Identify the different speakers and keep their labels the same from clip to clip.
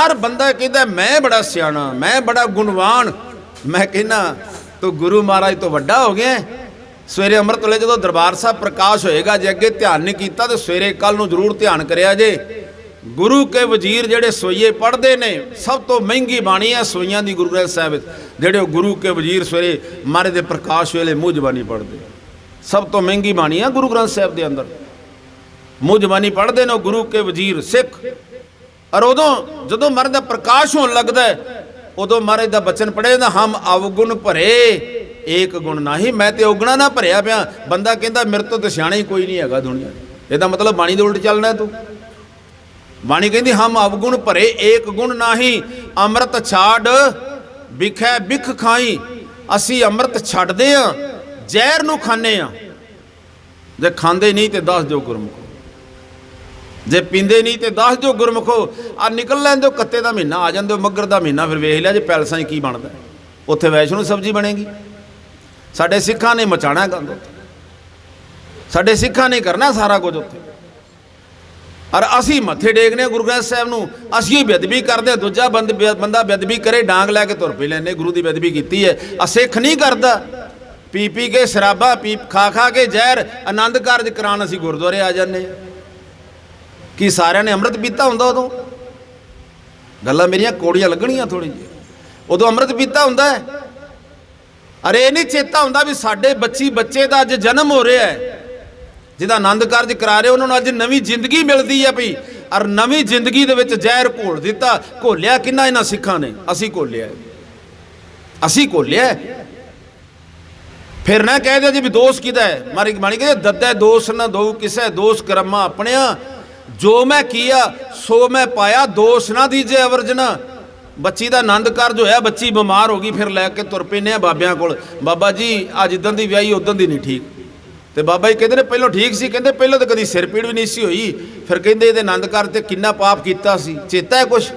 Speaker 1: ਹਰ ਬੰਦਾ ਕਹਿੰਦਾ, ਮੈਂ ਬੜਾ ਸਿਆਣਾ, ਮੈਂ ਬੜਾ ਗੁਣਵਾਨ। ਮੈਂ ਕਹਿੰਦਾ, ਤੂੰ ਗੁਰੂ ਮਹਾਰਾਜ ਤੋਂ ਵੱਡਾ ਹੋ ਗਿਆ ਸਵੇਰੇ ਅੰਮ੍ਰਿਤ ਵੇਲੇ ਜਦੋਂ ਦਰਬਾਰ ਸਾਹਿਬ ਪ੍ਰਕਾਸ਼ ਹੋਏਗਾ, ਜੇ ਅੱਗੇ ਧਿਆਨ ਨਹੀਂ ਕੀਤਾ ਤੇ ਸਵੇਰੇ ਕੱਲ ਨੂੰ ਜ਼ਰੂਰ ਧਿਆਨ ਕਰਿਆ ਜੇ। ਗੁਰੂ ਕੇ ਵਜ਼ੀਰ ਜਿਹੜੇ ਸੋਈਏ ਪੜ੍ਹਦੇ ਨੇ, ਸਭ ਤੋਂ ਮਹਿੰਗੀ ਬਾਣੀ ਹੈ ਸੋਈਆਂ ਦੀ ਗੁਰੂ ਗ੍ਰੰਥ ਸਾਹਿਬ ਵਿੱਚ। ਜਿਹੜੇ ਉਹ ਗੁਰੂ ਕੇ ਵਜ਼ੀਰ ਸਵੇਰੇ ਮਹਾਰਾਜ ਦੇ ਪ੍ਰਕਾਸ਼ ਵੇਲੇ ਮੂੰਹ ਜ਼ਬਾਨੀ ਪੜ੍ਹਦੇ। ਸਭ ਤੋਂ ਮਹਿੰਗੀ ਬਾਣੀ ਹੈ ਗੁਰੂ ਗ੍ਰੰਥ ਸਾਹਿਬ ਦੇ ਅੰਦਰ। ਮੂੰਹ ਜ਼ਬਾਨੀ ਪੜ੍ਹਦੇ ਨੇ ਉਹ ਗੁਰੂ ਕੇ ਵਜ਼ੀਰ ਸਿੱਖ। ਔਰ ਉਦੋਂ ਜਦੋਂ ਮਹਾਰਾਜ ਦਾ ਪ੍ਰਕਾਸ਼ ਹੋਣ ਲੱਗਦਾ ਹੈ, ਉਦੋਂ ਮਹਾਰਾਜ ਦਾ ਬਚਨ ਪੜ੍ਹੇ ਨਾ ਹਮ ਅਵਗੁਣ ਭਰੇ, ਏਕ ਗੁਣ ਨਹੀਂ, ਮੈਂ ਤੇ ਔਗਣਾ ਨਾ ਭਰਿਆ ਪਿਆ। ਬੰਦਾ ਕਹਿੰਦਾ, ਮੇਰੇ ਤੋਂ ਤਾਂ ਸਿਆਣਾ ਹੀ ਕੋਈ ਨਹੀਂ ਹੈਗਾ ਦੁਨੀਆ ਇਹਦਾ ਮਤਲਬ ਬਾਣੀ ਦੇ ਉਲਟ ਚੱਲਣਾ ਤੂੰ। ਬਾਣੀ ਕਹਿੰਦੀ, ਹਮ ਅਵਗੁਣ ਭਰੇ, ਏਕ ਗੁਣ ਨਹੀਂ, ਅੰਮ੍ਰਿਤ ਛਾੜ, ਵਿਖੈ ਵਿਖ ਖਾਈ। ਅਸੀਂ ਅੰਮ੍ਰਿਤ ਛੱਡਦੇ ਆ ਜ਼ਹਿਰ ਨੂੰ ਖਾਂਦੇ ਆ ਜੇ ਖਾਂਦੇ ਨਹੀਂ ਤੇ ਦੱਸ ਦਿਓ ਗੁਰਮੁਖ। ਜੇ ਪੀਂਦੇ ਨਹੀਂ ਤੇ ਦੱਸ ਦਿਓ ਗੁਰਮੁਖੋ ਆ ਨਿਕਲ ਲੈਂਦੇ ਹੋ ਕੱਤੇ ਦਾ ਮਹੀਨਾ ਆ ਜਾਂਦੇ ਹੋ ਮੱਗਰ ਦਾ ਮਹੀਨਾ ਫਿਰ ਵੇਖ ਲਿਆ ਜੇ ਪੈਲਸਾਂ 'ਚ ਕੀ ਬਣਦਾ। ਉੱਥੇ ਵੈਸ਼ਨੂੰ ਸਬਜ਼ੀ ਬਣੇਗੀ। ਸਾਡੇ ਸਿੱਖਾਂ ਨੇ ਮਚਾਣਾ ਗੰਦ ਉੱਥੇ। ਸਾਡੇ ਸਿੱਖਾਂ ਨੇ ਕਰਨਾ ਸਾਰਾ ਕੁਝ ਉੱਥੇ। ਔਰ ਅਸੀਂ ਮੱਥੇ ਟੇਕਨੇ ਗੁਰੂ ਗ੍ਰੰਥ ਸਾਹਿਬ ਨੂੰ ਅਸੀਂ ਹੀ ਬੇਅਦਬੀ ਕਰਦੇ ਹਾਂ, ਦੂਜਾ ਬੰਦ ਬੰਦਾ ਬੇਅਦਬੀ ਕਰੇ ਡਾਂਗ ਲੈ ਕੇ ਤੁਰ ਪਈ ਲੈਨੇ ਗੁਰੂ ਦੀ ਬੇਅਦਬੀ ਕੀਤੀ ਹੈ। ਆ ਸਿੱਖ ਨਹੀਂ ਕਰਦਾ। ਪੀ ਪੀ ਕੇ ਸ਼ਰਾਬਾ ਪੀ ਖਾ ਖਾ ਕੇ ਜ਼ਹਿਰ ਆਨੰਦ ਕਾਰਜ ਕਰਾਉਣ ਅਸੀਂ ਗੁਰਦੁਆਰੇ ਆ ਜਾਂਦੇ ਹਾਂ। ਕੀ ਸਾਰਿਆਂ ਨੇ ਅੰਮ੍ਰਿਤ ਪੀਤਾ ਹੁੰਦਾ ਉਦੋਂ? ਗੱਲਾਂ ਮੇਰੀਆਂ ਕੋੜੀਆਂ ਲੱਗਣੀਆਂ ਥੋੜੀ ਜਿਹੀ। ਉਦੋਂ ਅੰਮ੍ਰਿਤ ਪੀਤਾ ਹੁੰਦਾ ਹੈ। ਅਰੇ ਇਹ ਨਹੀਂ ਚੇਤਾ ਹੁੰਦਾ ਵੀ ਸਾਡੇ ਬੱਚੀ ਬੱਚੇ ਦਾ ਅੱਜ ਜਨਮ ਹੋ ਰਿਹਾ ਹੈ। ਜਿਹਦਾ ਆਨੰਦ ਕਾਰਜ ਕਰਾ ਰਹੇ, ਉਹਨਾਂ ਨੂੰ ਅੱਜ ਨਵੀਂ ਜ਼ਿੰਦਗੀ ਮਿਲਦੀ ਹੈ ਭਈ ਔਰ ਨਵੀਂ ਜ਼ਿੰਦਗੀ ਦੇ ਵਿੱਚ ਜ਼ਹਿਰ ਘੋਲ ਦਿੱਤਾ। ਘੋਲਿਆ ਕਿੰਨਾ ਇਹਨਾਂ ਸਿੱਖਾਂ ਨੇ? ਅਸੀਂ ਘੋਲਿਆ ਅਸੀਂ ਘੋਲਿਆ ਫਿਰ ਨਾ ਕਹਿ ਦਿਓ ਜੀ ਵੀ ਦੋਸ਼ ਕਿਹਦਾ ਹੈ? ਮਾਰੀ ਮਾਣੀ ਕਹਿੰਦੇ ਦੱਦਾ ਦੋਸ਼ ਨਾ ਦੋ ਕਿਸੇ ਦੋਸ਼ ਕਰਮਾ ਆਪਣਿਆ। ਜੋ ਮੈਂ ਕੀਆ, ਸੋ ਮੈਂ ਪਾਇਆ, ਦੋਸ਼ ਨਾ ਦੀਜੇ ਅਵਰਜਨਾ। ਬੱਚੀ ਦਾ ਆਨੰਦ ਕਾਰਜ ਹੋਇਆ, ਬੱਚੀ ਬਿਮਾਰ ਹੋ ਗਈ, ਫਿਰ ਲੈ ਕੇ ਤੁਰ ਪੈਨੇ ਆ ਬਾਬਿਆਂ ਕੋਲ। ਬਾਬਾ ਜੀ, ਅੱਜ ਇਦਾਂ ਦੀ ਵਿਆਹੀ ਉਦੋਂ ਦੀ ਨਹੀਂ ਠੀਕ। ਤੇ ਬਾਬਾ ਜੀ ਕਹਿੰਦੇ ਨੇ, ਪਹਿਲਾਂ ਠੀਕ ਸੀ, ਕਹਿੰਦੇ, ਪਹਿਲਾਂ ਤਾਂ ਕਦੀ ਸਿਰ ਪੀੜ ਵੀ ਨਹੀਂ ਸੀ ਹੋਈ। ਫਿਰ ਕਹਿੰਦੇ, ਇਹਦੇ ਆਨੰਦ ਕਾਰਜ ਤੇ ਕਿੰਨਾ ਪਾਪ ਕੀਤਾ ਸੀ, ਚੇਤਾ ਹੈ ਕੁਛ?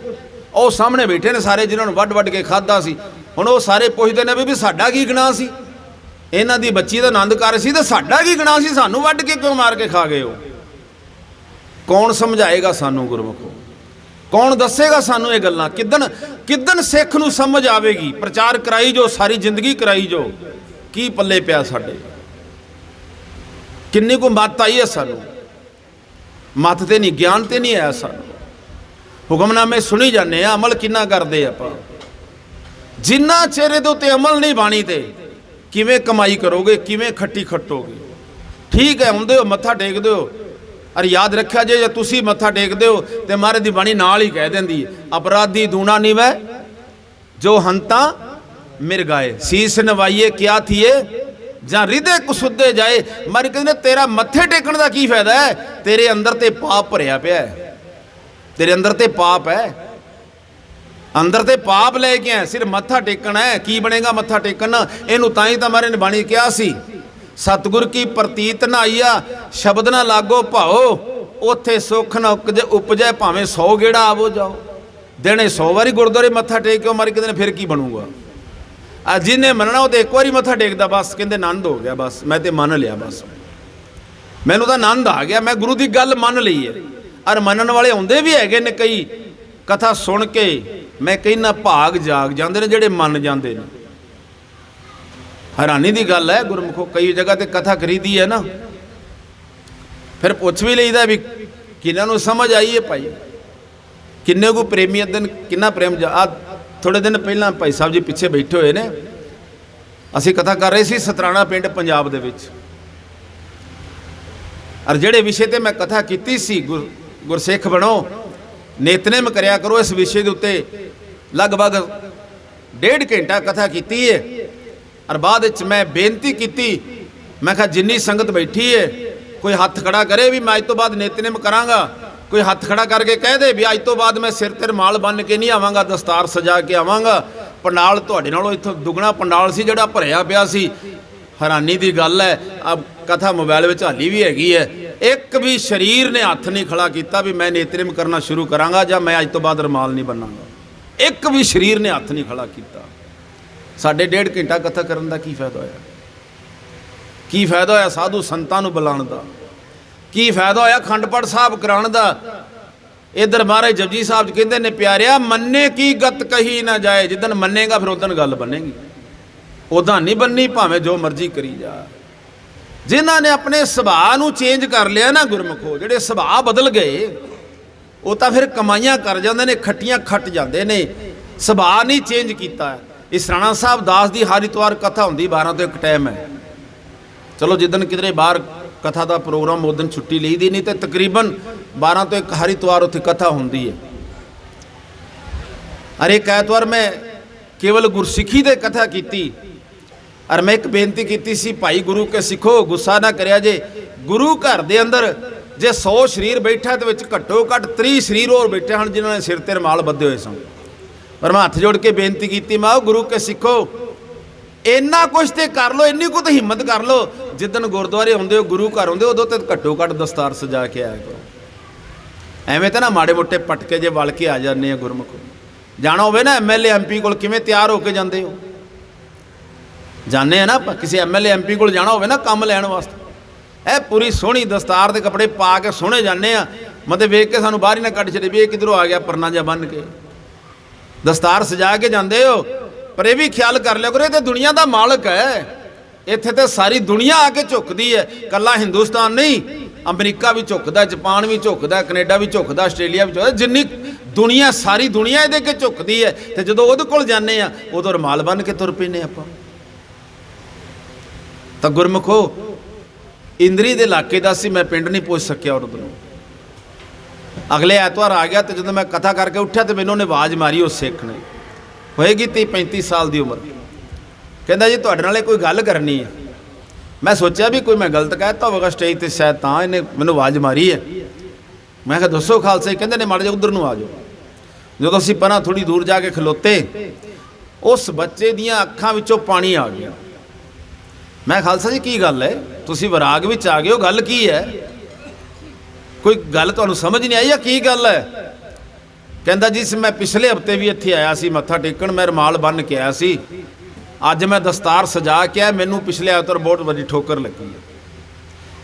Speaker 1: ਉਹ ਸਾਹਮਣੇ ਬੈਠੇ ਨੇ ਸਾਰੇ, ਜਿਨ੍ਹਾਂ ਨੂੰ ਵੱਡ ਵੱਡ ਕੇ ਖਾਦਾ ਸੀ। ਹੁਣ ਉਹ ਸਾਰੇ ਪੁੱਛਦੇ ਨੇ ਵੀ ਵੀ ਸਾਡਾ ਕੀ ਗੁਨਾਹ ਸੀ? ਇਹਨਾਂ ਦੀ ਬੱਚੀ ਦਾ ਆਨੰਦ ਕਾਰਜ ਸੀ ਤੇ ਸਾਡਾ ਕੀ ਗੁਨਾਹ ਸੀ? ਸਾਨੂੰ ਵੱਢ ਕੇ ਕਿਉਂ ਮਾਰ ਕੇ ਖਾ ਗਏ ਹੋ ਕੌਣ ਸਮਝਾਏਗਾ ਸਾਨੂੰ ਗੁਰਮੁਖੋ? ਕੌਣ ਦੱਸੇਗਾ ਸਾਨੂੰ ਇਹ ਗੱਲਾਂ? ਕਿਦਨ ਕਿਦਨ ਸਿੱਖ ਨੂੰ ਸਮਝ ਆਵੇਗੀ? ਪ੍ਰਚਾਰ ਕਰਾਈ ਜੋ ਸਾਰੀ ਜ਼ਿੰਦਗੀ ਕਰਾਈ ਜੋ ਕੀ ਪੱਲੇ ਪਿਆ ਸਾਡੇ? ਕਿੰਨੀ ਕੁ ਮੱਤ ਆਈ ਹੈ ਸਾਨੂੰ? ਮੱਤ ਤੇ ਨਹੀਂ, ਗਿਆਨ ਤੇ ਨਹੀਂ ਆਇਆ ਸਾਨੂੰ। ਹੁਕਮਨਾਮੇ ਸੁਣੀ ਜਾਂਦੇ ਆ ਅਮਲ ਕਿੰਨਾ ਕਰਦੇ ਆਪਾਂ? ਜਿੰਨਾ ਚਿਹਰੇ ਦੇ ਉੱਤੇ ਅਮਲ ਨਹੀਂ ਬਾਣੀ ਤੇ, ਕਿਵੇਂ ਕਮਾਈ ਕਰੋਗੇ, ਕਿਵੇਂ ਖੱਟੀ ਖੱਟੋਗੇ? ਠੀਕ ਹੈ, ਹੁੰਦੇ ਹੋ, ਮੱਥਾ ਟੇਕਦੇ ਹੋ। ਅਰ ਯਾਦ ਰੱਖਿਆ ਜੇ ਜੇ ਤੁਸੀਂ ਮੱਥਾ ਟੇਕਦੇ ਹੋ, ਤੇ ਮਹਾਰਾਜ ਦੀ ਬਾਣੀ ਨਾਲ ਹੀ ਕਹਿ ਦਿੰਦੀ ਅਪਰਾਧੀ ਦੂਣਾ ਨਿਵੈ ਜੋ ਹੰਤਾ ਮਿਰ ਗਾਏ। ਸੀਸ ਨਵਾਈਏ, ਕਿਆ ਥੀਏ? ਜਾਂ ਹਿਰਦੇ ਕੁਸੁੱਦੇ ਜਾਏ। ਮਹਾਰਾਜ ਕਹਿੰਦੇ ਤੇਰਾ ਮੱਥੇ ਟੇਕਣ ਦਾ ਕੀ ਫਾਇਦਾ ਹੈ? ਤੇਰੇ ਅੰਦਰ ਤੇ ਪਾਪ ਭਰਿਆ ਪਿਆ ਹੈ। ਤੇਰੇ ਅੰਦਰ ਤੇ ਪਾਪ ਹੈ। ਅੰਦਰ ਤੇ ਪਾਪ ਲੈ ਕੇ ਆ ਸਿਰ ਮੱਥਾ ਟੇਕਣਾ ਹੈ। ਕੀ ਬਣੇਗਾ ਮੱਥਾ ਟੇਕਣ? ਇਹਨੂੰ ਤਾਂ ਹੀ ਤਾਂ ਮਹਾਰਾਜ ਨੇ ਬਾਣੀ ਕਿਹਾ ਸੀ। ਸਤਿਗੁਰ ਕੀ ਪ੍ਰਤੀਤ ਨਾ ਆਈਆ ਸ਼ਬਦ ਨਾ ਲਾਗੋ ਭਾਓ। ਉਥੇ ਸੁਖ ਨਾ ਉਪਜੈ ਉਪਜੈ ਭਾਵੇਂ 100 ਗੇੜਾ ਆਵੋ ਜਾਓ। ਦਿਨੇ 100 ਵਾਰੀ ਗੁਰਦੁਆਰੇ ਮੱਥਾ ਟੇਕਿਓ ਕੇ ਮਾਰੀ ਕਹਿੰਦੇ ਨੇ ਫਿਰ ਕੀ ਬਣੂਗਾ? ਆ ਜਿਹਨੇ ਮੰਨਣਾ, ਉਹ ਤੇ ਇੱਕ ਵਾਰੀ ਮੱਥਾ ਟੇਕਦਾ, ਬਸ ਕਹਿੰਦੇ ਆਨੰਦ ਹੋ ਗਿਆ, ਬਸ। ਮੈਂ ਤੇ ਮੰਨ ਲਿਆ, ਬਸ। ਮੈਨੂੰ ਤਾਂ ਆਨੰਦ ਆ ਗਿਆ, ਮੈਂ ਗੁਰੂ ਦੀ ਗੱਲ ਮੰਨ ਲਈ ਹੈ। ਔਰ ਮੰਨਣ ਵਾਲੇ ਹੁੰਦੇ ਵੀ ਹੈਗੇ ਨੇ ਕਈ। ਕਥਾ ਸੁਣ ਕੇ ਮੈਂ ਕਹਿੰਨਾ ਭਾਗ ਜਾਗ ਜਾਂਦੇ ਨੇ ਜਿਹੜੇ ਮੰਨ ਜਾਂਦੇ ਨੇ। ਹੈਰਾਨੀ ਦੀ ਗੱਲ ਹੈ, ਗੁਰਮੁਖੋ, ਕਈ ਜਗ੍ਹਾ ਤੇ ਕਥਾ ਕਰੀਦੀ ਹੈ ਨਾ। ਫਿਰ ਪੁੱਛ ਵੀ ਲਈਦਾ ਵੀ ਕਿਹਨਾਂ ਨੂੰ ਸਮਝ ਆਈ ਹੈ ਭਾਈ? ਕਿੰਨੇ ਕੋ ਪ੍ਰੇਮੀ ਦਿਨ, ਕਿੰਨਾ ਪ੍ਰੇਮ ਆ ਥੋੜੇ ਦਿਨ ਪਹਿਲਾਂ ਭਾਈ ਸਾਹਿਬ ਜੀ ਪਿੱਛੇ ਬੈਠੇ ਹੋਏ ਨੇ। ਅਸੀਂ ਕਥਾ ਕਰ ਰਹੇ ਸੀ ਸਤਰਾਣਾ ਪਿੰਡ ਪੰਜਾਬ ਦੇ ਵਿੱਚ। ਔਰ ਜਿਹੜੇ ਵਿਸ਼ੇ ਤੇ ਮੈਂ ਕਥਾ ਕੀਤੀ ਸੀ, ਗੁਰ- ਗੁਰਸਿੱਖ ਬਣੋ, ਨੇਤਨੇਮ ਕਰਿਆ ਕਰੋ, ਇਸ ਵਿਸ਼ੇ ਦੇ ਉੱਤੇ ਲਗਭਗ ਡੇਢ ਘੰਟਾ ਕਥਾ ਕੀਤੀ ਹੈ। ਔਰ ਬਾਅਦ ਵਿੱਚ ਮੈਂ ਬੇਨਤੀ ਕੀਤੀ। ਮੈਂ ਕਿਹਾ, ਜਿੰਨੀ ਸੰਗਤ ਬੈਠੀ ਹੈ ਕੋਈ ਹੱਥ ਖੜਾ ਕਰੇ ਵੀ ਮੈਂ ਅੱਜ ਤੋਂ ਬਾਅਦ ਨਿਤਨੇਮ ਕਰਾਂਗਾ। ਕੋਈ ਹੱਥ ਖੜਾ ਕਰਕੇ ਕਹਿ ਦੇ ਵੀ ਅੱਜ ਤੋਂ ਬਾਅਦ ਮੈਂ ਸਿਰ ਤੇ ਰਮਾਲ ਬੰਨ ਕੇ ਨਹੀਂ ਆਵਾਂਗਾ, ਦਸਤਾਰ ਸਜਾ ਕੇ ਆਵਾਂਗਾ। ਪੰਡਾਲ ਤੁਹਾਡੇ ਨਾਲੋਂ ਇੱਥੋਂ ਦੁੱਗਣਾ ਪੰਡਾਲ ਸੀ ਜਿਹੜਾ ਭਰਿਆ ਪਿਆ ਸੀ। ਹੈਰਾਨੀ ਦੀ ਗੱਲ ਹੈ, ਆ ਕਥਾ ਮੋਬਾਈਲ ਵਿੱਚ ਹਾਲੀ ਵੀ ਹੈਗੀ ਹੈ। ਇੱਕ ਵੀ ਸਰੀਰ ਨੇ ਹੱਥ ਨਹੀਂ ਖੜਾ ਕੀਤਾ ਵੀ ਮੈਂ ਨੇਤਰਮ ਕਰਨਾ ਸ਼ੁਰੂ ਕਰਾਂਗਾ ਜਾਂ ਮੈਂ ਅੱਜ ਤੋਂ ਬਾਅਦ ਰਮਾਲ ਨਹੀਂ ਬੰਨਾਂਗਾ। ਇੱਕ ਵੀ ਸਰੀਰ ਨੇ ਹੱਥ ਨਹੀਂ ਖੜਾ ਕੀਤਾ। ਸਾਡੇ ਡੇਢ ਘੰਟਾ ਕਥਾ ਕਰਨ ਦਾ ਕੀ ਫਾਇਦਾ ਹੋਇਆ? ਕੀ ਫਾਇਦਾ ਹੋਇਆ ਸਾਧੂ ਸੰਤਾਂ ਨੂੰ ਬੁਲਾਉਣ ਦਾ? ਕੀ ਫਾਇਦਾ ਹੋਇਆ ਖੰਡਪੜ ਸਾਹਿਬ ਕਰਾਉਣ ਦਾ? ਇਧਰ ਮਹਾਰਾਜ ਜਪਜੀ ਸਾਹਿਬ ਜੀ ਕਹਿੰਦੇ ਨੇ, ਪਿਆਰਿਆ, ਮੰਨੇ ਕੀ ਗਤ ਕਹੀ ਨਾ ਜਾਏ ਜਿੱਦਨ ਮੰਨੇਗਾ ਫਿਰ ਉਦਨ ਗੱਲ ਬੰਨੇਗੀ ਉਦਾਂ ਨਹੀਂ ਬੰਨੀ, ਭਾਵੇਂ ਜੋ ਮਰਜ਼ੀ ਕਰੀ ਜਾ। ਜਿਨ੍ਹਾਂ ਨੇ ਆਪਣੇ ਸੁਭਾਅ ਨੂੰ ਚੇਂਜ ਕਰ ਲਿਆ ਨਾ ਗੁਰਮਖੋ, ਜਿਹੜੇ ਸੁਭਾਅ ਬਦਲ ਗਏ, ਉਹ ਤਾਂ ਫਿਰ ਕਮਾਈਆਂ ਕਰ ਜਾਂਦੇ ਨੇ, ਖੱਟੀਆਂ ਖੱਟ ਜਾਂਦੇ ਨੇ। ਸੁਭਾਅ ਨਹੀਂ ਚੇਂਜ ਕੀਤਾ। ਇਸ ਰਾਣਾ ਸਾਹਿਬ ਦਾਸ ਦੀ ਹਰ ਇਤਵਾਰ ਕਥਾ ਹੁੰਦੀ 12 ਤੋਂ ਇੱਕ ਟਾਈਮ ਹੈ। ਚਲੋ ਜਿੱਦਨ ਕਿਧਰੇ ਬਾਹਰ ਕਥਾ ਦਾ ਪ੍ਰੋਗਰਾਮ ਉਦੋਂ ਛੁੱਟੀ ਲਈ ਦੀ ਨਹੀਂ, ਤੇ ਤਕਰੀਬਨ 12 ਤੋਂ ਇੱਕ ਹਰ ਇਤਵਾਰ ਉੱਥੇ ਕਥਾ ਹੁੰਦੀ ਹੈ। ਅਰੇ ਇੱਕ ਐਤਵਾਰ ਮੈਂ ਕੇਵਲ ਗੁਰਸਿੱਖੀ ਦੇ ਕਥਾ ਕੀਤੀ। ਅਰ ਮੈਂ ਇੱਕ ਬੇਨਤੀ ਕੀਤੀ ਸੀ, ਭਾਈ ਗੁਰੂ ਕੇ ਸਿੱਖੋ, ਗੁੱਸਾ ਨਾ ਕਰਿਆ ਜੇ। ਗੁਰੂ ਘਰ ਦੇ ਅੰਦਰ ਜੇ 100 ਸਰੀਰ ਬੈਠਾ, ਤੇ ਵਿੱਚ ਘੱਟੋ ਘੱਟ 30 ਸਰੀਰ ਹੋਰ ਬੈਠੇ ਹਨ, ਜਿਨ੍ਹਾਂ ਨੇ ਸਿਰ ਤੇ ਰਮਾਲ ਬੱਧੇ ਹੋਏ ਸਨ। ਪਰ ਮੈਂ ਹੱਥ ਜੋੜ ਕੇ ਬੇਨਤੀ ਕੀਤੀ, ਮੈਂ ਗੁਰੂ ਕੇ ਸਿੱਖੋ। ਇੰਨਾ ਕੁਛ ਤੇ ਕਰ ਲੋ ਇੰਨੀ ਕੁ ਤਾਂ ਹਿੰਮਤ ਕਰ ਲੋ ਜਿੱਦਨ ਗੁਰਦੁਆਰੇ ਹੁੰਦੇ ਹੋ, ਗੁਰੂ ਘਰ ਹੁੰਦੇ ਉਦੋਂ ਤੇ ਘੱਟੋ ਘੱਟ ਦਸਤਾਰ ਸਜਾ ਕੇ ਆਇਆ ਕਰੋ। ਐਵੇਂ ਤਾਂ ਨਾ ਮਾੜੇ ਮੋਟੇ ਪਟਕੇ ਜੇ ਵਲ ਕੇ ਆ ਜਾਂਦੇ ਆ ਗੁਰਮੁਖ। ਜਾਣਾ ਹੋਵੇ ਨਾ ਐਮਐਲਏ ਐਮਪੀ ਕੋਲ ਕਿਵੇਂ ਤਿਆਰ ਹੋ ਕੇ ਜਾਂਦੇ ਹੋ? ਜਾਣੇ ਆ ਨਾ ਆਪਾਂ ਕਿਸੇ ਐਮਐਲਏ ਐਮਪੀ ਕੋਲ ਜਾਣਾ ਹੋਵੇ ਨਾ ਕੰਮ ਲੈਣ ਵਾਸਤੇ। ਇਹ ਪੂਰੀ ਸੋਹਣੀ ਦਸਤਾਰ ਦੇ ਕੱਪੜੇ ਪਾ ਕੇ ਸੋਹਣੇ ਜਾਂਦੇ ਆ। ਮਤੇ ਵੇਖ ਕੇ ਸਾਨੂੰ ਬਾਹਰ ਹੀ ਨਾ ਕੱਢ ਛੱਡੇ ਵੀ ਇਹ ਕਿਧਰੋਂ ਆ ਗਿਆ ਪਰਨਾ ਜਿਹਾ ਬੰਨ ਕੇ। ਦਸਤਾਰ ਸਜਾ ਕੇ ਜਾਂਦੇ ਹੋ। ਪਰ ਇਹ ਵੀ ਖਿਆਲ ਕਰ ਲਿਆ ਕਰੋ, ਇਹ ਤੇ ਦੁਨੀਆ ਦਾ ਮਾਲਕ ਹੈ। ਇੱਥੇ ਤੇ ਸਾਰੀ ਦੁਨੀਆ ਆ ਕੇ ਝੁਕਦੀ ਹੈ। ਕੱਲਾ ਹਿੰਦੁਸਤਾਨ ਨਹੀਂ, ਅਮਰੀਕਾ ਵੀ ਝੁਕਦਾ, ਜਾਪਾਨ ਵੀ ਝੁਕਦਾ, ਕੈਨੇਡਾ ਵੀ ਝੁਕਦਾ, ਆਸਟ੍ਰੇਲੀਆ ਵੀ ਝੁਕਦਾ। ਜਿੰਨੀ ਦੁਨੀਆ, ਸਾਰੀ ਦੁਨੀਆ ਇਹਦੇ ਕੇ ਝੁਕਦੀ ਹੈ। ਤੇ ਜਦੋਂ ਉਹਦੇ ਕੋਲ ਜਾਂਦੇ ਆ ਉਦੋਂ ਰਮਾਲ ਬੰਨ ਕੇ ਤੁਰ ਪੈਨੇ ਆਪਾਂ। ਤਾਂ ਗੁਰਮਖੋ, ਇੰਦਰੀ ਦੇ ਇਲਾਕੇ ਦਾ ਸੀ, ਮੈਂ ਪਿੰਡ ਨਹੀਂ ਪੁੱਛ ਸਕਿਆ ਉਦੋਂ ਨੂੰ ਅਗਲੇ ਐਤਵਾਰ ਆ ਗਿਆ ਤੇ ਜਦੋਂ ਮੈਂ ਕਥਾ ਕਰਕੇ ਉੱਠਿਆ ਤੇ ਮੈਨੂੰ ਉਹਨੇ ਆਵਾਜ਼ ਮਾਰੀ ਉਸ ਸਿੱਖ ਨੇ। ਹੋਏਗੀ 30 35 ਸਾਲ ਦੀ ਉਮਰ। ਕਹਿੰਦਾ ਜੀ ਤੁਹਾਡੇ ਨਾਲ ਇਹ ਕੋਈ ਗੱਲ ਕਰਨੀ ਹੈ। ਮੈਂ ਸੋਚਿਆ ਵੀ ਕੋਈ ਮੈਂ ਗਲਤ ਕਹਿਤਾ ਹੋਵੇਗਾ ਸਟੇਜ ਤੇ ਸ਼ਾਇਦ ਤਾਂ ਇਹਨੇ ਮੈਨੂੰ ਆਵਾਜ਼ ਮਾਰੀ ਹੈ। ਮੈਂ ਕਿਹਾ ਦੱਸੋ ਖਾਲਸਾ ਜੀ, ਕਹਿੰਦੇ ਨੇ ਮਾੜਾ ਜਿਹਾ ਉਧਰ ਨੂੰ ਆ ਜਾਓ। ਜਦੋਂ ਅਸੀਂ ਪਰਾਂ ਥੋੜੀ ਦੂਰ ਜਾ ਕੇ ਖਲੋਤੇ, ਉਸ ਬੱਚੇ ਦੀਆਂ ਅੱਖਾਂ ਵਿੱਚੋਂ ਪਾਣੀ ਆ ਗਿਆ। ਮੈਂ ਖਾਲਸਾ ਜੀ ਕੀ ਗੱਲ ਹੈ? ਤੁਸੀਂ ਵਿਰਾਗ ਵਿੱਚ ਆ ਗਏ ਹੋ, ਗੱਲ ਕੀ ਹੈ? ਕੋਈ ਗੱਲ ਤੁਹਾਨੂੰ ਸਮਝ ਨਹੀਂ ਆਈ ਆ ਕੀ ਗੱਲ ਹੈ? ਕਹਿੰਦਾ ਜੀ, ਮੈਂ ਪਿਛਲੇ ਹਫ਼ਤੇ ਵੀ ਇੱਥੇ ਆਇਆ ਸੀ, ਮੱਥਾ ਟੇਕਣ, ਮੈਂ ਰਮਾਲ ਬੰਨ ਕੇ ਆਇਆ ਸੀ। ਅੱਜ ਮੈਂ ਦਸਤਾਰ ਸਜਾ ਕੇ ਆਇਆ, ਮੈਨੂੰ ਪਿਛਲੇ ਐਤਵਾਰ ਬਹੁਤ ਵੱਡੀ ਠੋਕਰ ਲੱਗੀ ਹੈ।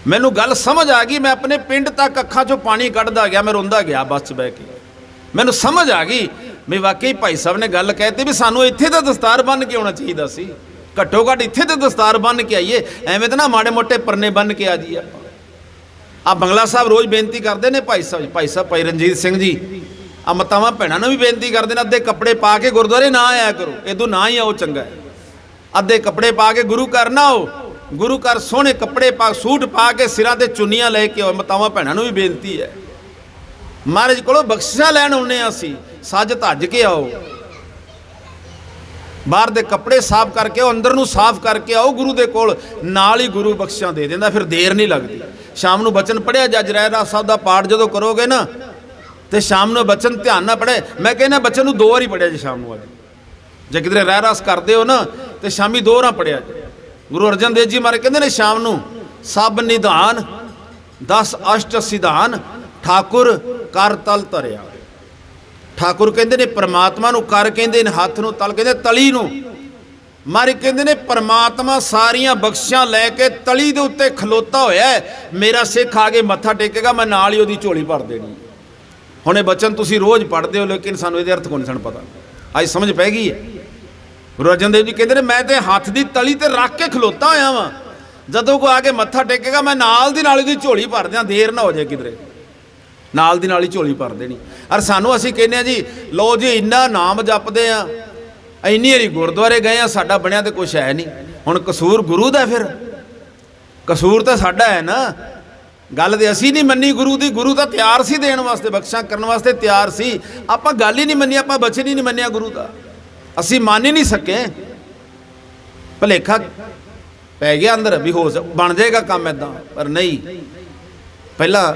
Speaker 1: ਮੈਨੂੰ ਗੱਲ ਸਮਝ ਆ ਗਈ, ਮੈਂ ਆਪਣੇ ਪਿੰਡ ਤੱਕ ਅੱਖਾਂ 'ਚੋਂ ਪਾਣੀ ਕੱਢਦਾ ਗਿਆ, ਮੈਂ ਰੋਂਦਾ ਗਿਆ ਬੱਸ 'ਚ ਬਹਿ ਕੇ। ਮੈਨੂੰ ਸਮਝ ਆ ਗਈ ਵੀ ਵਾਕਈ ਭਾਈ ਸਾਹਿਬ ਨੇ ਗੱਲ ਕਹਿਤੀ ਵੀ ਸਾਨੂੰ ਇੱਥੇ ਤਾਂ ਦਸਤਾਰ ਬੰਨ ਕੇ ਆਉਣਾ ਚਾਹੀਦਾ ਸੀ। ਘੱਟੋ ਘੱਟ ਇੱਥੇ ਤਾਂ ਦਸਤਾਰ ਬੰਨ ਕੇ ਆਈਏ, ਐਵੇਂ ਤਾਂ ਨਾ ਮਾੜੇ ਮੋਟੇ ਪਰਨੇ ਬੰਨ ਕੇ ਆ ਜੀ ਆਪਾਂ। ਆ ਬੰਗਲਾ ਸਾਹਿਬ ਰੋਜ਼ ਬੇਨਤੀ ਕਰਦੇ ਨੇ ਭਾਈ ਸਾਹਿਬ ਭਾਈ ਸਾਹਿਬ, ਭਾਈ ਰਣਜੀਤ ਸਿੰਘ ਜੀ। ਆ ਮਤਾਵਾਂ ਭੈਣਾਂ ਨੂੰ ਵੀ ਬੇਨਤੀ ਕਰਦੇ ਨੇ, ਅੱਧੇ ਕੱਪੜੇ ਪਾ ਕੇ ਗੁਰਦੁਆਰੇ ਨਾ ਆਇਆ ਕਰੋ। ਇਦੋਂ ਨਾ ਹੀ ਆਓ ਚੰਗਾ ਹੈ। ਅੱਧੇ ਕੱਪੜੇ ਪਾ ਕੇ ਗੁਰੂ ਘਰ ਨਾ ਆਓ। ਗੁਰੂ ਘਰ ਸੋਹਣੇ ਕੱਪੜੇ ਪਾ, ਸੂਟ ਪਾ ਕੇ ਸਿਰਾਂ ਤੇ ਚੁੰਨੀਆਂ ਲੈ ਕੇ ਆਓ। ਮਤਾਵਾਂ ਭੈਣਾਂ ਨੂੰ ਵੀ ਬੇਨਤੀ ਹੈ। ਮਹਾਰਾਜ ਕੋਲੋਂ ਬਖਸ਼ਿਸ਼ਾਂ ਲੈਣ ਆਉਨੇ ਆ ਅਸੀਂ। ਸੱਜ ਧੱਜ ਕੇ ਆਓ। ਬਾਹਰ ਦੇ ਕੱਪੜੇ ਸਾਫ਼ ਕਰਕੇ ਆਓ, ਅੰਦਰ ਨੂੰ ਸਾਫ਼ ਕਰਕੇ ਆਓ। ਗੁਰੂ ਦੇ ਕੋਲ ਨਾਲ ਹੀ ਗੁਰੂ ਬਖਸ਼ਿਸ਼ਾਂ ਦੇ ਦਿੰਦਾ, ਫਿਰ ਦੇਰ ਨਹੀਂ ਲੱਗਦੀ। ਸ਼ਾਮ ਨੂੰ ਬਚਨ ਪੜਿਆ ਜੱਜ ਰਹਿਰਾ ਸਾਹਿਬ ਦਾ ਪਾਠ ਜਦੋਂ ਕਰੋਗੇ ਨਾ, ਤੇ ਸ਼ਾਮ ਨੂੰ ਬਚਨ ਧਿਆਨ ਨਾਲ ਪੜੇ ਮੈਂ ਕਹਿੰਦਾ ਬਚਨ ਨੂੰ ਦੋ ਵਾਰੀ ਪੜਿਆ ਜੀ ਸ਼ਾਮ ਨੂੰ ਅੱਜ। ਜੇ ਕਿਧਰੇ ਰਹਿ ਰਾਸ ਕਰਦੇ ਹੋ ਨਾ, ਤੇ ਸ਼ਾਮੀ ਦੋ ਵਾਰ ਪੜਿਆ ਜੀ। ਗੁਰੂ ਅਰਜਨ ਦੇਵ ਜੀ ਮਾਰੇ ਕਹਿੰਦੇ ਨੇ ਸ਼ਾਮ ਨੂੰ, ਸਭ ਨਿਧਾਨ 10 ਅਸ਼ਟ ਸਿਧਾਨ, ਠਾਕੁਰ ਕਰ ਤਲ ਤਰਿਆ ਠਾਕੁਰ ਕਹਿੰਦੇ ਨੇ, ਪ੍ਰਮਾਤਮਾ ਨੂੰ ਕਰ ਕਹਿੰਦੇ ਨੇ, ਹੱਥ ਨੂੰ ਤਲ ਕਹਿੰਦੇ ਤਲੀ ਨੂੰ। ਮਾਰੇ ਕਹਿੰਦੇ ਨੇ, ਪਰਮਾਤਮਾ ਸਾਰੀਆਂ ਬਖਸ਼ਾਂ ਲੈ ਕੇ ਤਲੀ ਦੇ ਉੱਤੇ ਖਲੋਤਾ ਹੋਇਆ ਮੇਰਾ ਸਿੱਖ ਆ ਕੇ ਮੱਥਾ ਟੇਕੇਗਾ, ਮੈਂ ਨਾਲ ਹੀ ਉਹਦੀ ਝੋਲੀ ਭਰ ਦੇਣੀ ਹੁਣ ਇਹ ਬਚਨ ਤੁਸੀਂ ਰੋਜ਼ ਪੜ੍ਹਦੇ ਹੋ, ਲੇਕਿਨ ਸਾਨੂੰ ਇਹਦੇ ਅਰਥ ਕੋਈ ਨਹੀਂ ਸਣ ਪਤਾ। ਅੱਜ ਸਮਝ ਪੈ ਗਈ ਹੈ। ਗੁਰੂ ਅਰਜਨ ਦੇਵ ਜੀ ਕਹਿੰਦੇ ਨੇ, ਮੈਂ ਤੇ ਹੱਥ ਦੀ ਤਲੀ ਤੇ ਰੱਖ ਕੇ ਖਲੋਤਾ ਹੋਇਆ ਵਾਂ। ਜਦੋਂ ਕੋ ਆ ਕੇ ਮੱਥਾ ਟੇਕੇਗਾ, ਮੈਂ ਨਾਲ ਦੀ ਨਾਲ ਉਹਦੀ ਝੋਲੀ ਭਰ ਦਿਆਂ, ਦੇਰ ਨਾ ਹੋ ਜਾਏ ਕਿਧਰੇ। ਨਾਲ ਦੀ ਨਾਲ ਹੀ ਝੋਲੀ ਭਰ ਦੇਣੀ। ਅਰ ਸਾਨੂੰ ਅਸੀਂ ਕਹਿੰਦੇ ਆ ਜੀ ਲੋ ਜੀ, ਇੰਨਾ ਨਾਮ ਜਪਦੇ ਆ ਇੰਨੀ ਵਾਰੀ ਗੁਰਦੁਆਰੇ ਗਏ ਆ, ਸਾਡਾ ਬਣਿਆ ਤੇ ਕੁਛ ਹੈ ਨਹੀਂ। ਹੁਣ ਕਸੂਰ ਗੁਰੂ ਦਾ ਫਿਰ। ਕਸੂਰ ਤਾਂ ਸਾਡਾ ਹੈ ਨਾ। ਗੱਲ ਤੇ ਅਸੀਂ ਨਹੀਂ ਮੰਨੀ ਗੁਰੂ ਦੀ, ਗੁਰੂ ਤਾਂ ਤਿਆਰ ਸੀ ਦੇਣ ਵਾਸਤੇ, ਬਖਸ਼ਾਂ ਕਰਨ ਵਾਸਤੇ ਤਿਆਰ ਸੀ। ਆਪਾਂ ਗੱਲ ਹੀ ਨਹੀਂ ਮੰਨੀ, ਆਪਾਂ ਬਚਨ ਹੀ ਨਹੀਂ ਮੰਨਿਆ ਗੁਰੂ ਦਾ। ਅਸੀਂ ਮੰਨ ਹੀ ਨਹੀਂ ਸਕੇ। ਭਲੇਖਾ ਪੈ ਗਿਆ ਅੰਦਰ, ਵੀ ਹੋ ਸ- ਬਣ ਜਾਏਗਾ ਕੰਮ ਇਦਾਂ ਪਰ ਨਹੀਂ। ਪਹਿਲਾਂ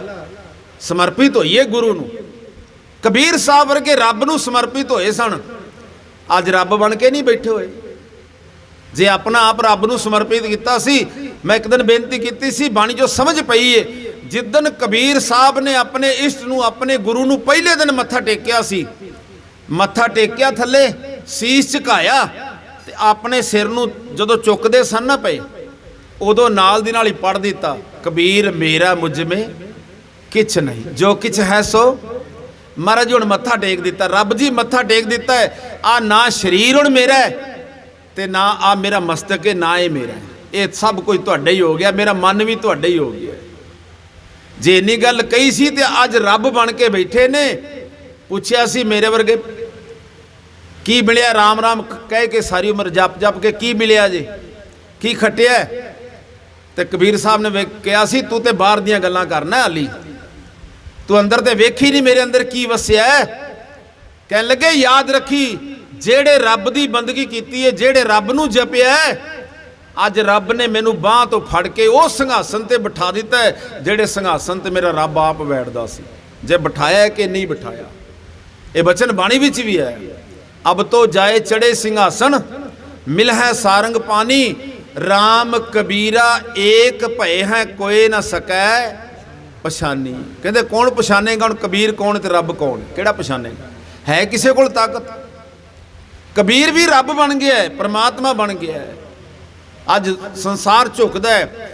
Speaker 1: ਸਮਰਪਿਤ ਹੋਈਏ ਗੁਰੂ ਨੂੰ। ਕਬੀਰ ਸਾਹਿਬ ਵਰਗੇ ਰੱਬ ਨੂੰ ਸਮਰਪਿਤ ਹੋਏ ਸਨ। ਅੱਜ ਰੱਬ ਬਣ ਕੇ ਨਹੀਂ ਬੈਠੇ ਹੋਏ। ਜੇ ਆਪਣਾ ਆਪ ਰੱਬ ਨੂੰ ਸਮਰਪਿਤ ਕੀਤਾ ਸੀ, ਮੈਂ ਇੱਕ ਦਿਨ ਬੇਨਤੀ ਕੀਤੀ ਸੀ, ਬਾਣੀ ਜੋ ਸਮਝ ਪਈ ਏ ਜਿੱਦਨ ਕਬੀਰ ਸਾਹਿਬ ਨੇ ਆਪਣੇ ਇਸ਼ਟ ਨੂੰ, ਆਪਣੇ ਗੁਰੂ ਨੂੰ ਪਹਿਲੇ ਦਿਨ ਮੱਥਾ ਟੇਕਿਆ ਸੀ, ਮੱਥਾ ਟੇਕਿਆ ਥੱਲੇ, ਸੀਸ ਝੁਕਾਇਆ ਤੇ ਆਪਣੇ ਸਿਰ ਨੂੰ ਜਦੋਂ ਚੁੱਕਦੇ ਸਨ ਨਾ ਪਏ, ਉਦੋਂ ਨਾਲ ਦੀ ਨਾਲ ਹੀ ਪੜ ਦਿੱਤਾ, ਕਬੀਰ ਮੇਰਾ ਮੁਝ ਮੇ ਕਿਛ ਨਹੀਂ, ਜੋ ਕਿਛ ਹੈ ਸੋ ਮਹਾਰਾਜ ਹੁਣ ਮੱਥਾ ਟੇਕ ਦਿੱਤਾ, ਰੱਬ ਜੀ ਮੱਥਾ ਟੇਕ ਦਿੱਤਾ ਹੈ। ਆ ਨਾ ਸਰੀਰ ਹੁਣ ਮੇਰਾ ਹੈ ਤੇ ਨਾ ਆ ਮੇਰਾ ਮਸਤਕ ਹੈ, ਨਾ ਇਹ ਮੇਰਾ ਇਹ ਸਭ ਕੁਝ ਤੁਹਾਡਾ ਹੀ ਹੋ ਗਿਆ, ਮੇਰਾ ਮਨ ਵੀ ਤੁਹਾਡਾ ਹੀ ਹੋ ਗਿਆ। ਜੇ ਇੰਨੀ ਗੱਲ ਕਹੀ ਸੀ ਤੇ ਅੱਜ ਰੱਬ ਬਣ ਕੇ ਬੈਠੇ ਨੇ, ਪੁੱਛਿਆ ਸੀ ਮੇਰੇ ਵਰਗੇ, ਕੀ ਮਿਲਿਆ ਰਾਮ ਰਾਮ ਕਹਿ ਕੇ ਸਾਰੀ ਉਮਰ ਜਪ ਜਪ ਕੇ ਕੀ ਮਿਲਿਆ ਜੇ? ਕੀ ਖਟਿਆ ਹੈ? ਤੇ ਕਬੀਰ ਸਾਹਿਬ ਨੇ ਕਿਹਾ ਸੀ, ਤੂੰ ਤੇ ਬਾਹਰ ਦੀਆਂ ਗੱਲਾਂ ਕਰਨਾ ਅਲੀ। ਤੂੰ ਅੰਦਰ ਤੇ ਵੇਖੀ ਨਹੀਂ ਮੇਰੇ ਅੰਦਰ ਕੀ ਵਸਿਆ ਕਹਿਣ ਲੱਗੇ, ਯਾਦ ਰੱਖੀ, ਜਿਹੜੇ ਰੱਬ ਦੀ ਬੰਦਗੀ ਕੀਤੀ ਹੈ, ਜਿਹੜੇ ਰੱਬ ਨੂੰ ਜਪਿਆ ਅੱਜ ਰੱਬ ਨੇ ਮੈਨੂੰ ਬਾਹ ਤੋਂ ਫੜ ਕੇ ਉਹ ਸਿੰਘਾਸਨ ਤੇ ਬਿਠਾ ਦਿੱਤਾ ਜਿਹੜੇ ਸਿੰਘਾਸਨ ਤੇ ਮੇਰਾ ਰੱਬ ਆਪ ਬੈਠਦਾ ਸੀ। ਜੇ ਬਿਠਾਇਆ ਕਿ ਨਹੀਂ ਬਿਠਾਇਆ? ਇਹ ਬਚਨ ਬਾਣੀ ਵਿੱਚ ਵੀ ਹੈ। ਅਬ ਤੋ ਜਾਏ ਚੜੇ ਸਿੰਘਾਸਨ ਮਿਲ ਹੈ ਸਾਰੰਗ ਪਾਣੀ RAM ਕਬੀਰਾ ਏਕ ਭਏ ਹੈ, ਕੋਈ ਨਾ ਸਕੈ ਪਛਾਨੀ? ਕਹਿੰਦੇ ਕੌਣ ਪਛਾਨੇਗਾ? ਹੁਣ ਕਬੀਰ ਕੌਣ ਤੇ ਰੱਬ ਕੌਣ? ਕਿਹੜਾ ਪਛਾਨੇਗਾ? ਹੈ ਕਿਸੇ ਕੋਲ ਤਾਕਤ? ਕਬੀਰ ਵੀ ਰੱਬ ਬਣ ਗਿਆ ਹੈ, ਪਰਮਾਤਮਾ ਬਣ ਗਿਆ ਹੈ। ਅੱਜ ਸੰਸਾਰ ਝੁਕਦਾ ਹੈ।